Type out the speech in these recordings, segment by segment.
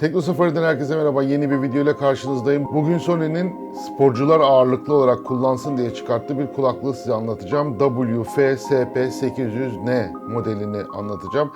Tekno Safari'den herkese merhaba. Yeni bir video ile karşınızdayım. Bugün Sony'nin sporcular ağırlıklı olarak kullansın diye çıkarttığı bir kulaklığı size anlatacağım. WF-SP800N modelini anlatacağım.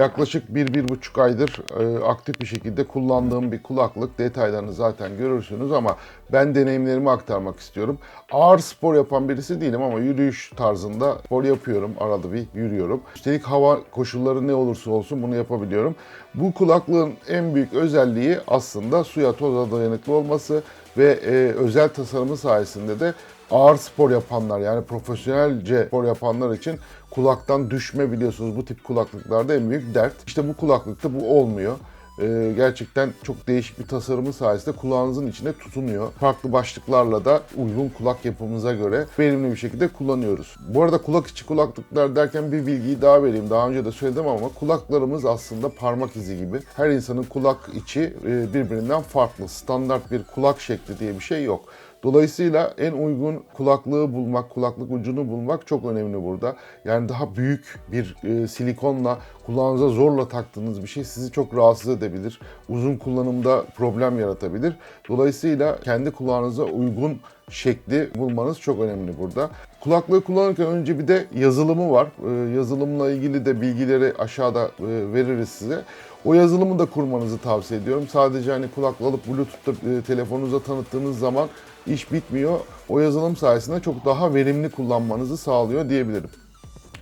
Yaklaşık 1-1,5 aydır e, aktif bir şekilde kullandığım bir kulaklık. Detaylarını zaten görürsünüz ama ben deneyimlerimi aktarmak istiyorum. Ağır spor yapan birisi değilim ama yürüyüş tarzında spor yapıyorum. Arada bir yürüyorum. Üstelik hava koşulları ne olursa olsun bunu yapabiliyorum. Bu kulaklığın en büyük özelliği aslında suya toza dayanıklı olması ve e, özel tasarımı sayesinde de ağır spor yapanlar yani profesyonelce spor yapanlar için kulaktan düşme biliyorsunuz bu tip kulaklıklarda en büyük dert. İşte bu kulaklıkta bu olmuyor. Ee, gerçekten çok değişik bir tasarımı sayesinde kulağınızın içine tutunuyor. Farklı başlıklarla da uygun kulak yapımıza göre verimli bir şekilde kullanıyoruz. Bu arada kulak içi kulaklıklar derken bir bilgiyi daha vereyim. Daha önce de söyledim ama kulaklarımız aslında parmak izi gibi. Her insanın kulak içi e, birbirinden farklı. Standart bir kulak şekli diye bir şey yok. Dolayısıyla en uygun kulaklığı bulmak, kulaklık ucunu bulmak çok önemli burada. Yani daha büyük bir e, silikonla kulağınıza zorla taktığınız bir şey sizi çok rahatsız edebilir. Uzun kullanımda problem yaratabilir. Dolayısıyla kendi kulağınıza uygun şekli bulmanız çok önemli burada. Kulaklığı kullanırken önce bir de yazılımı var. E, yazılımla ilgili de bilgileri aşağıda e, veririz size. O yazılımı da kurmanızı tavsiye ediyorum. Sadece hani kulaklığı alıp Bluetooth'ta e, telefonunuza tanıttığınız zaman iş bitmiyor. O yazılım sayesinde çok daha verimli kullanmanızı sağlıyor diyebilirim.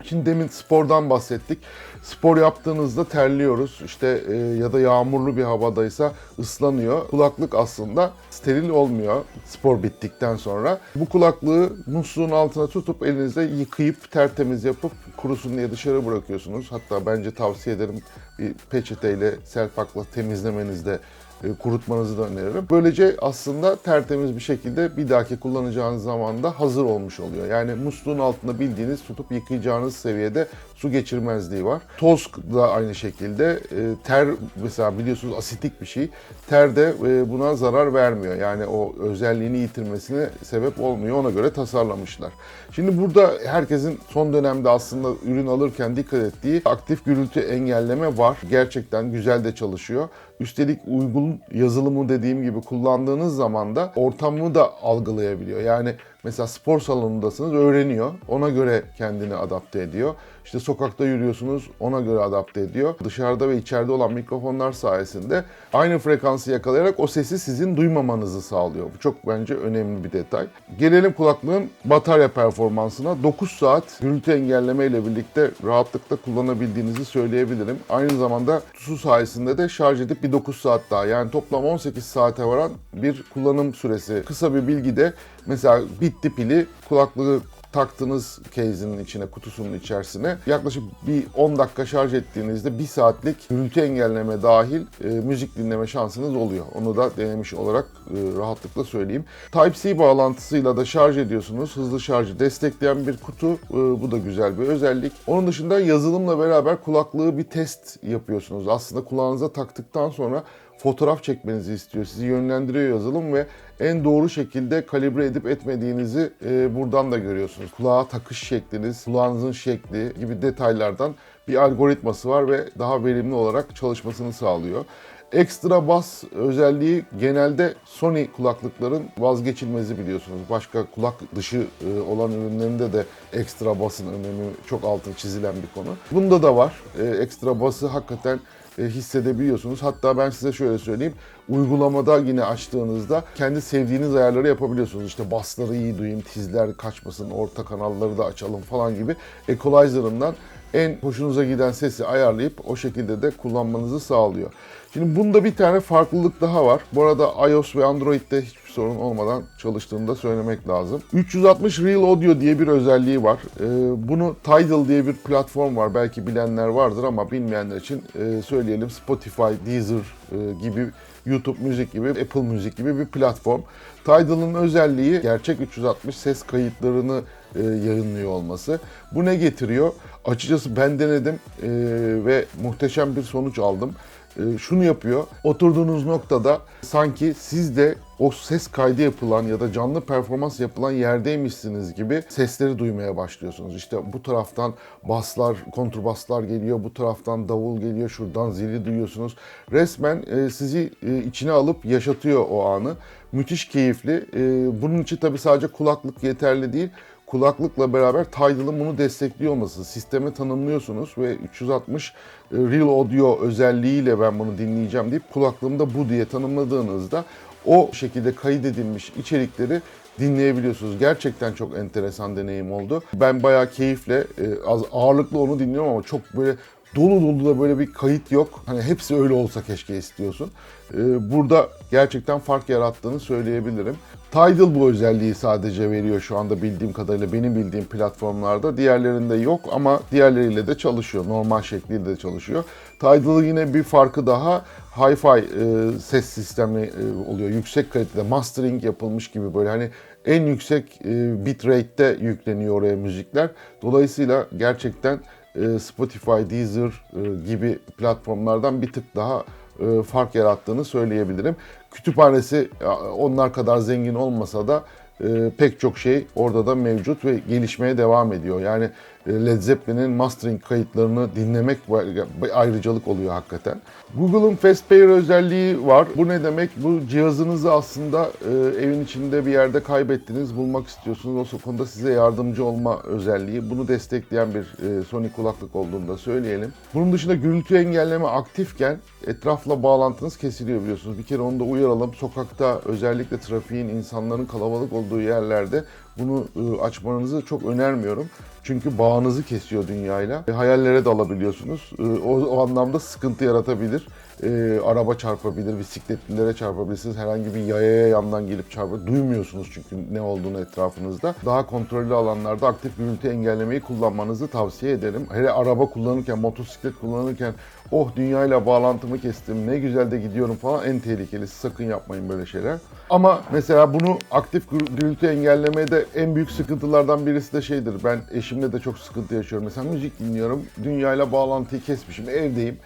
Şimdi demin spordan bahsettik. Spor yaptığınızda terliyoruz. İşte e, ya da yağmurlu bir havadaysa ıslanıyor. Kulaklık aslında steril olmuyor spor bittikten sonra. Bu kulaklığı musluğun altına tutup elinizde yıkayıp tertemiz yapıp kurusun diye dışarı bırakıyorsunuz. Hatta bence tavsiye ederim peçeteyle selpakla temizlemenizde e, kurutmanızı da öneririm. Böylece aslında tertemiz bir şekilde bir dahaki kullanacağınız zaman da hazır olmuş oluyor. Yani musluğun altında bildiğiniz tutup yıkayacağınız seviyede su geçirmezliği var. Toz da aynı şekilde e, ter mesela biliyorsunuz asitik bir şey. Ter de e, buna zarar vermiyor. Yani o özelliğini yitirmesine sebep olmuyor. Ona göre tasarlamışlar. Şimdi burada herkesin son dönemde aslında ürün alırken dikkat ettiği aktif gürültü engelleme var. Gerçekten güzel de çalışıyor. Üstelik uygun yazılımı dediğim gibi kullandığınız zaman da ortamı da algılayabiliyor. Yani mesela spor salonundasınız öğreniyor. Ona göre kendini adapte ediyor. İşte sokakta yürüyorsunuz ona göre adapte ediyor. Dışarıda ve içeride olan mikrofonlar sayesinde aynı frekansı yakalayarak o sesi sizin duymamanızı sağlıyor. Bu çok bence önemli bir detay. Gelelim kulaklığın batarya performansına. 9 saat gürültü engelleme ile birlikte rahatlıkla kullanabildiğinizi söyleyebilirim. Aynı zamanda su sayesinde de şarj edip bir 9 saat daha yani toplam 18 saate varan bir kullanım süresi. Kısa bir bilgi de mesela bitti pili kulaklığı taktığınız case'in içine, kutusunun içerisine yaklaşık bir 10 dakika şarj ettiğinizde 1 saatlik gürültü engelleme dahil e, müzik dinleme şansınız oluyor. Onu da denemiş olarak e, rahatlıkla söyleyeyim. Type-C bağlantısıyla da şarj ediyorsunuz. Hızlı şarjı destekleyen bir kutu. E, bu da güzel bir özellik. Onun dışında yazılımla beraber kulaklığı bir test yapıyorsunuz. Aslında kulağınıza taktıktan sonra fotoğraf çekmenizi istiyor. Sizi yönlendiriyor yazılım ve en doğru şekilde kalibre edip etmediğinizi e, buradan da görüyorsunuz. Kulağa takış şekliniz, kulağınızın şekli gibi detaylardan bir algoritması var ve daha verimli olarak çalışmasını sağlıyor. Ekstra bas özelliği genelde Sony kulaklıkların vazgeçilmezi biliyorsunuz. Başka kulak dışı e, olan ürünlerinde de ekstra basın önemi çok altın çizilen bir konu. Bunda da var. E, ekstra bası hakikaten hissedebiliyorsunuz. Hatta ben size şöyle söyleyeyim. Uygulamada yine açtığınızda kendi sevdiğiniz ayarları yapabiliyorsunuz. İşte basları iyi duyayım, tizler kaçmasın, orta kanalları da açalım falan gibi. Equalizer'ından en hoşunuza giden sesi ayarlayıp o şekilde de kullanmanızı sağlıyor. Şimdi bunda bir tane farklılık daha var. Bu arada iOS ve Android'de hiçbir sorun olmadan çalıştığını da söylemek lazım. 360 Real Audio diye bir özelliği var. Ee, bunu Tidal diye bir platform var. Belki bilenler vardır ama bilmeyenler için e, söyleyelim. Spotify, Deezer e, gibi YouTube müzik gibi, Apple müzik gibi bir platform. Tidal'ın özelliği gerçek 360 ses kayıtlarını e, yayınlıyor olması. Bu ne getiriyor? Açıkçası ben denedim e, ve muhteşem bir sonuç aldım. E, şunu yapıyor. Oturduğunuz noktada sanki siz de o ses kaydı yapılan ya da canlı performans yapılan yerdeymişsiniz gibi sesleri duymaya başlıyorsunuz. İşte bu taraftan baslar, kontrbaslar geliyor, bu taraftan davul geliyor, şuradan zili duyuyorsunuz. Resmen e, sizi e, içine alıp yaşatıyor o anı. Müthiş keyifli. Bunun için tabii sadece kulaklık yeterli değil kulaklıkla beraber Tidal'ın bunu destekliyor olması. Sisteme tanımlıyorsunuz ve 360 e, Real Audio özelliğiyle ben bunu dinleyeceğim deyip kulaklığımda bu diye tanımladığınızda o şekilde kaydedilmiş içerikleri dinleyebiliyorsunuz. Gerçekten çok enteresan deneyim oldu. Ben bayağı keyifle, e, az ağırlıklı onu dinliyorum ama çok böyle dolu dolu da böyle bir kayıt yok. Hani hepsi öyle olsa keşke istiyorsun. E, Burada gerçekten fark yarattığını söyleyebilirim. Tidal bu özelliği sadece veriyor şu anda bildiğim kadarıyla benim bildiğim platformlarda. Diğerlerinde yok ama diğerleriyle de çalışıyor. Normal şekliyle de çalışıyor. Tidal'ın yine bir farkı daha hi-fi e, ses sistemi e, oluyor. Yüksek kalitede mastering yapılmış gibi böyle hani en yüksek e, bitrate'te yükleniyor oraya müzikler. Dolayısıyla gerçekten Spotify, Deezer e, gibi platformlardan bir tık daha e, fark yarattığını söyleyebilirim. Kütüphanesi e, onlar kadar zengin olmasa da e, pek çok şey orada da mevcut ve gelişmeye devam ediyor. Yani e, Led Zeppelin'in mastering kayıtlarını dinlemek bir ayrıcalık oluyor hakikaten. Google'ın Fast Pair özelliği var. Bu ne demek? Bu cihazınızı aslında e, evin içinde bir yerde kaybettiniz, bulmak istiyorsunuz. O konuda size yardımcı olma özelliği. Bunu destekleyen bir e, Sony kulaklık olduğunu da söyleyelim. Bunun dışında gürültü engelleme aktifken etrafla bağlantınız kesiliyor biliyorsunuz. Bir kere onu da uyaralım. Sokakta özellikle trafiğin, insanların kalabalık olduğu yerlerde bunu e, açmanızı çok önermiyorum. Çünkü bağınızı kesiyor dünyayla. E, hayallere dalabiliyorsunuz. E, o, o anlamda sıkıntı yaratabilir. E, araba çarpabilir, bisikletlilere çarpabilirsiniz. Herhangi bir yayaya yandan gelip çarpabilir. Duymuyorsunuz çünkü ne olduğunu etrafınızda. Daha kontrollü alanlarda aktif gürültü engellemeyi kullanmanızı tavsiye ederim. Hele araba kullanırken, motosiklet kullanırken oh dünyayla bağlantımı kestim, ne güzel de gidiyorum falan en tehlikelisi. Sakın yapmayın böyle şeyler. Ama mesela bunu aktif gürültü engellemede en büyük sıkıntılardan birisi de şeydir. Ben eşimle de çok sıkıntı yaşıyorum. Mesela müzik dinliyorum, dünyayla bağlantıyı kesmişim, evdeyim.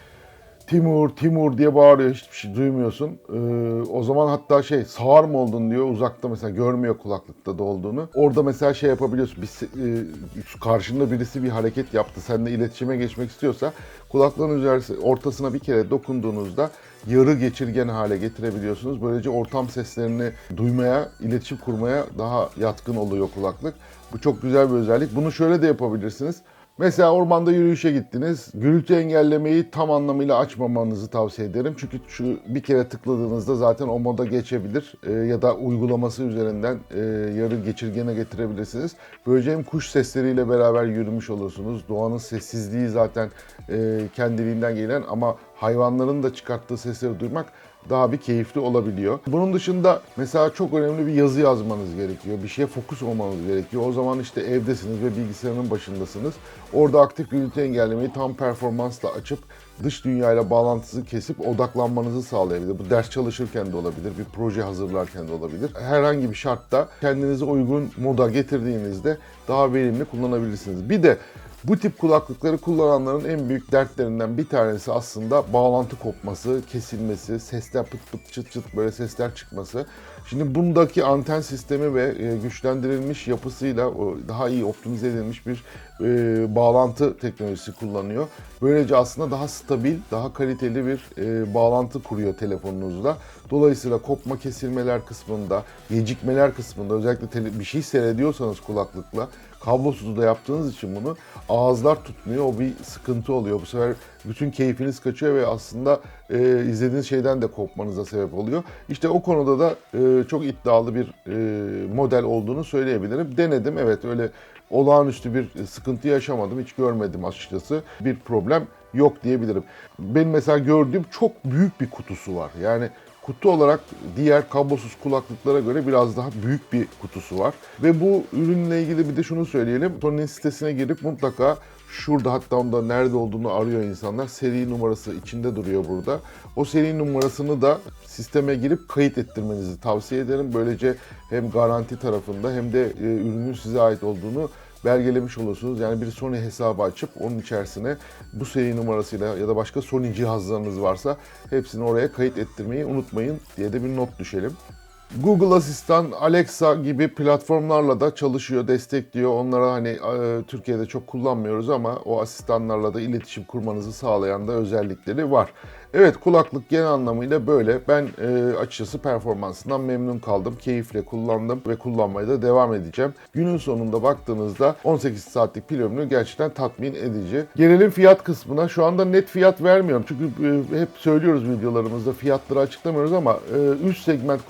Timur, Timur diye bağırıyor, hiçbir şey duymuyorsun. Ee, o zaman hatta şey, sağır mı oldun diyor, uzakta mesela görmüyor kulaklıkta da olduğunu. Orada mesela şey yapabiliyorsun, bir, e, karşında birisi bir hareket yaptı, seninle iletişime geçmek istiyorsa kulaklığın üzerine, ortasına bir kere dokunduğunuzda yarı geçirgen hale getirebiliyorsunuz. Böylece ortam seslerini duymaya, iletişim kurmaya daha yatkın oluyor kulaklık. Bu çok güzel bir özellik. Bunu şöyle de yapabilirsiniz. Mesela ormanda yürüyüşe gittiniz. Gürültü engellemeyi tam anlamıyla açmamanızı tavsiye ederim. Çünkü şu bir kere tıkladığınızda zaten o moda geçebilir e, ya da uygulaması üzerinden e, yarı geçirgene getirebilirsiniz. Böylece hem kuş sesleriyle beraber yürümüş olursunuz. Doğanın sessizliği zaten e, kendiliğinden gelen ama hayvanların da çıkarttığı sesleri duymak daha bir keyifli olabiliyor. Bunun dışında mesela çok önemli bir yazı yazmanız gerekiyor. Bir şeye fokus olmanız gerekiyor. O zaman işte evdesiniz ve bilgisayarın başındasınız. Orada aktif gürültü engellemeyi tam performansla açıp dış dünyayla bağlantısını kesip odaklanmanızı sağlayabilir. Bu ders çalışırken de olabilir, bir proje hazırlarken de olabilir. Herhangi bir şartta kendinizi uygun moda getirdiğinizde daha verimli kullanabilirsiniz. Bir de bu tip kulaklıkları kullananların en büyük dertlerinden bir tanesi aslında bağlantı kopması, kesilmesi, sesler pıt pıt çıt çıt böyle sesler çıkması. Şimdi bundaki anten sistemi ve e, güçlendirilmiş yapısıyla daha iyi optimize edilmiş bir e, bağlantı teknolojisi kullanıyor. Böylece aslında daha stabil, daha kaliteli bir e, bağlantı kuruyor telefonunuzla. Dolayısıyla kopma kesilmeler kısmında, gecikmeler kısmında özellikle bir şey seyrediyorsanız kulaklıkla kablosuz da yaptığınız için bunu ağızlar tutmuyor. O bir sıkıntı oluyor. Bu sefer bütün keyfiniz kaçıyor ve aslında e, izlediğiniz şeyden de kopmanıza sebep oluyor. İşte o konuda da e, çok iddialı bir e, model olduğunu söyleyebilirim. Denedim evet öyle olağanüstü bir sıkıntı yaşamadım. Hiç görmedim açıkçası. Bir problem yok diyebilirim. Benim mesela gördüğüm çok büyük bir kutusu var. Yani kutu olarak diğer kablosuz kulaklıklara göre biraz daha büyük bir kutusu var. Ve bu ürünle ilgili bir de şunu söyleyelim. Sony'nin sitesine girip mutlaka şurada hatta onda nerede olduğunu arıyor insanlar. Seri numarası içinde duruyor burada. O seri numarasını da sisteme girip kayıt ettirmenizi tavsiye ederim. Böylece hem garanti tarafında hem de e, ürünün size ait olduğunu belgelemiş olursunuz. Yani bir Sony hesabı açıp onun içerisine bu seri numarasıyla ya da başka Sony cihazlarınız varsa hepsini oraya kayıt ettirmeyi unutmayın diye de bir not düşelim. Google Asistan, Alexa gibi platformlarla da çalışıyor, destekliyor. Onlara hani e, Türkiye'de çok kullanmıyoruz ama o asistanlarla da iletişim kurmanızı sağlayan da özellikleri var. Evet kulaklık genel anlamıyla böyle. Ben e, açıkçası performansından memnun kaldım. Keyifle kullandım ve kullanmaya da devam edeceğim. Günün sonunda baktığınızda 18 saatlik pil ömrü gerçekten tatmin edici. Gelelim fiyat kısmına. Şu anda net fiyat vermiyorum. Çünkü e, hep söylüyoruz videolarımızda fiyatları açıklamıyoruz ama e, üst segment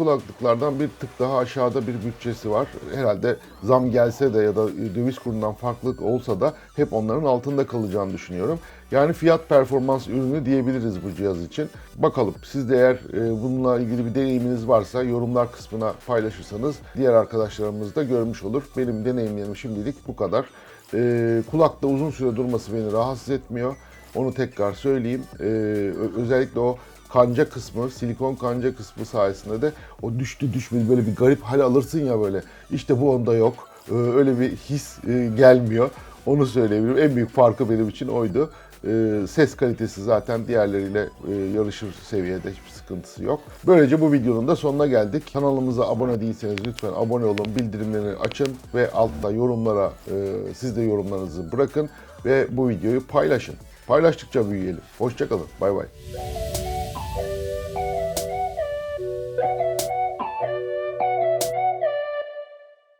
kulaklıklardan bir tık daha aşağıda bir bütçesi var. Herhalde zam gelse de ya da döviz kurundan farklılık olsa da hep onların altında kalacağını düşünüyorum. Yani fiyat performans ürünü diyebiliriz bu cihaz için. Bakalım siz de eğer e, bununla ilgili bir deneyiminiz varsa yorumlar kısmına paylaşırsanız diğer arkadaşlarımız da görmüş olur. Benim deneyimlerim şimdilik bu kadar. E, kulakta uzun süre durması beni rahatsız etmiyor. Onu tekrar söyleyeyim. E, özellikle o kanca kısmı, silikon kanca kısmı sayesinde de o düştü düşmedi böyle bir garip hal alırsın ya böyle. İşte bu onda yok. E, öyle bir his e, gelmiyor. Onu söyleyebilirim. En büyük farkı benim için oydu. Ee, ses kalitesi zaten diğerleriyle e, yarışır seviyede hiçbir sıkıntısı yok. Böylece bu videonun da sonuna geldik. Kanalımıza abone değilseniz lütfen abone olun, bildirimleri açın ve altta yorumlara e, siz de yorumlarınızı bırakın ve bu videoyu paylaşın. Paylaştıkça büyüyelim. Hoşçakalın. Bay bay.